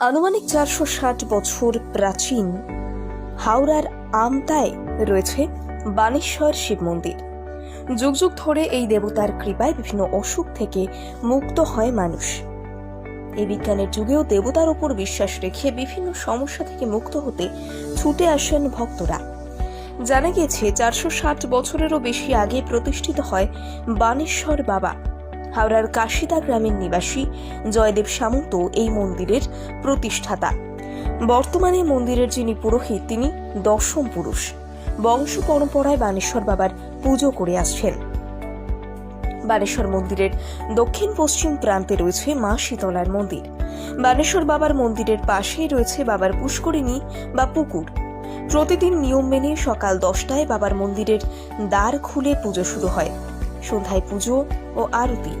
আনুমানিক চারশো ষাট বছর প্রাচীন হাওড়ার আমতায় রয়েছে বানেশ্বর শিব মন্দির। যুগ যুগ ধরে এই দেবতার কৃপায় বিভিন্ন অসুখ থেকে মুক্ত হয় মানুষ। এই বিজ্ঞানের যুগেও দেবতার উপর বিশ্বাস রেখে বিভিন্ন সমস্যা থেকে মুক্ত হতে ছুটে আসেন ভক্তরা। জানা গেছে চারশো ষাট বছরেরও বেশি আগে প্রতিষ্ঠিত হয় বানেশ্বর বাবা। হাওড়ার কাশিদা গ্রামের নিবাসী জয়দেব সামন্ত এই মন্দিরের প্রতিষ্ঠাতা। বর্তমানে মন্দিরের যিনি পুরোহিত, তিনি দশম পুরুষ। বংশ পরম্পরায় বানেশ্বর বাবার পুজো করে আসছেন। বানেশ্বর মন্দিরের দক্ষিণ পশ্চিম প্রান্তে রয়েছে মা শীতলার মন্দির। বানেশ্বর বাবার মন্দিরের পাশেই রয়েছে বাবার পুষ্করিণী বা পুকুর। প্রতিদিন নিয়ম মেনে সকাল দশটায় বাবার মন্দিরের দ্বার খুলে পুজো শুরু হয়। সন্ধ্যায় পুজো ও আরতি।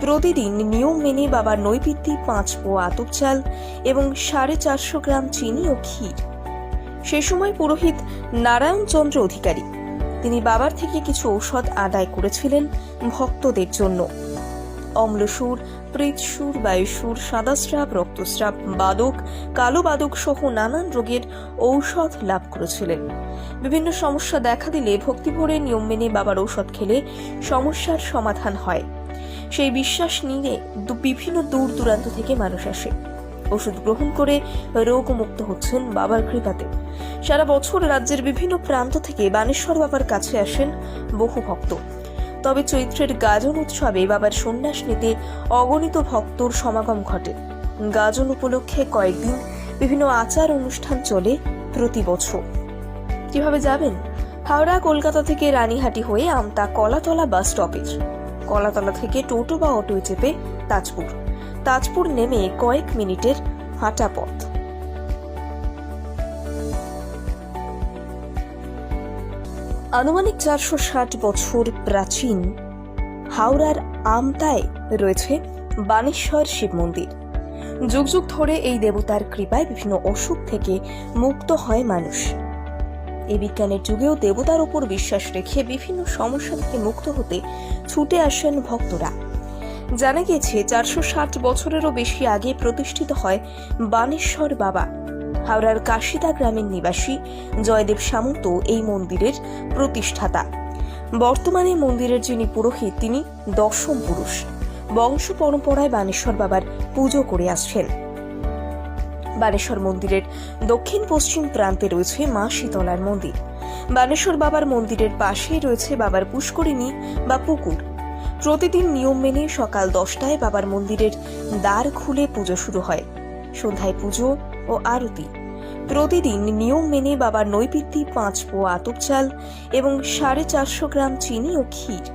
প্রতিদিন নিয়ম মেনে বাবার নৈপিত্তি পাঁচ পো আতপ চাল এবং সাড়ে চারশো গ্রাম চিনি ও ক্ষীর সে সময় পুরোহিত নারায়ণচন্দ্র অধিকারী। তিনি বাবার থেকে কিছু ঔষধ আদায় করেছিলেন ভক্তদের জন্য। অম্লসুর প্রীতসুর বায়ুসুর, সাদাস্রাব, রক্তস্রাব, বাদক কালো বাদক সহ নানান রোগের ঔষধ লাভ করেছিলেন। বিভিন্ন সমস্যা দেখা দিলে ভক্তি ভরে নিয়ম মেনে বাবার ঔষধ খেলে সমস্যার সমাধান হয়। সেই বিশ্বাস নিয়ে বিভিন্ন দূর দূরান্ত থেকে মানুষ আসে। ওষুধ গ্রহণ করে রোগমুক্ত হচ্ছেন বাবার কৃপাতে। সারা বছর রাজ্যের বিভিন্ন প্রান্ত থেকে বানেশ্বর বাবার কাছে আসেন বহু ভক্ত। তবে চৈত্রের গাজন উৎসবে বাবার সন্ন্যাস নিতে অগণিত ভক্তর সমাগম ঘটে। গাজন উপলক্ষে কয়েকদিন বিভিন্ন আচার অনুষ্ঠান চলে প্রতি বছর। কীভাবে যাবেন? হাওড়া, কলকাতা থেকে রানীহাটি হয়ে আমতা কলাতলা বাস স্টপেজ। কলাতলা থেকে টোটো বা অটোয় চেপে তাজপুর। তাজপুর নেমে কয়েক মিনিটের হাঁটা পথ। আনুমানিক চারশো ষাট বছর প্রাচীন হাওড়ার আমতায় রয়েছে বানেশ্বর শিব মন্দির। যুগ যুগ ধরে এই দেবতার কৃপায় বিভিন্ন অসুখ থেকে মুক্ত হয় মানুষ। এই বিজ্ঞানের যুগেও দেবতার উপর বিশ্বাস রেখে বিভিন্ন সমস্যা থেকে মুক্ত হতে ছুটে আসেন ভক্তরা। জানা গেছে চারশো ষাট বছরেরও বেশি আগে প্রতিষ্ঠিত হয় বানেশ্বর বাবা। হাওড়ার কাশিদা গ্রামের নিবাসী জয়দেব সামন্ত এই মন্দিরের প্রতিষ্ঠাতা। বর্তমানে মন্দিরের যিনি পুরোহিত, তিনি দশম পুরুষ। বংশ পরম্পরায় বানেশ্বর বাবার পুজো করে আসছেন। বানেশ্বর মন্দিরের দক্ষিণ পশ্চিম প্রান্তে রয়েছে মা শীতলার মন্দির। বানেশ্বর বাবার মন্দিরের পাশেই রয়েছে বাবার পুষ্করিণী বা পুকুর। প্রতিদিন নিয়ম মেনে সকাল দশটায় বাবার মন্দিরের দ্বার খুলে পুজো শুরু হয়। সন্ধ্যায় পুজো ও আরতি। প্রতিদিন নিয়ম মেনে বাবার নৈপিত্তি পাঁচ পো আতপ চাল এবং সাড়ে চারশো গ্রাম চিনি ও ক্ষীর।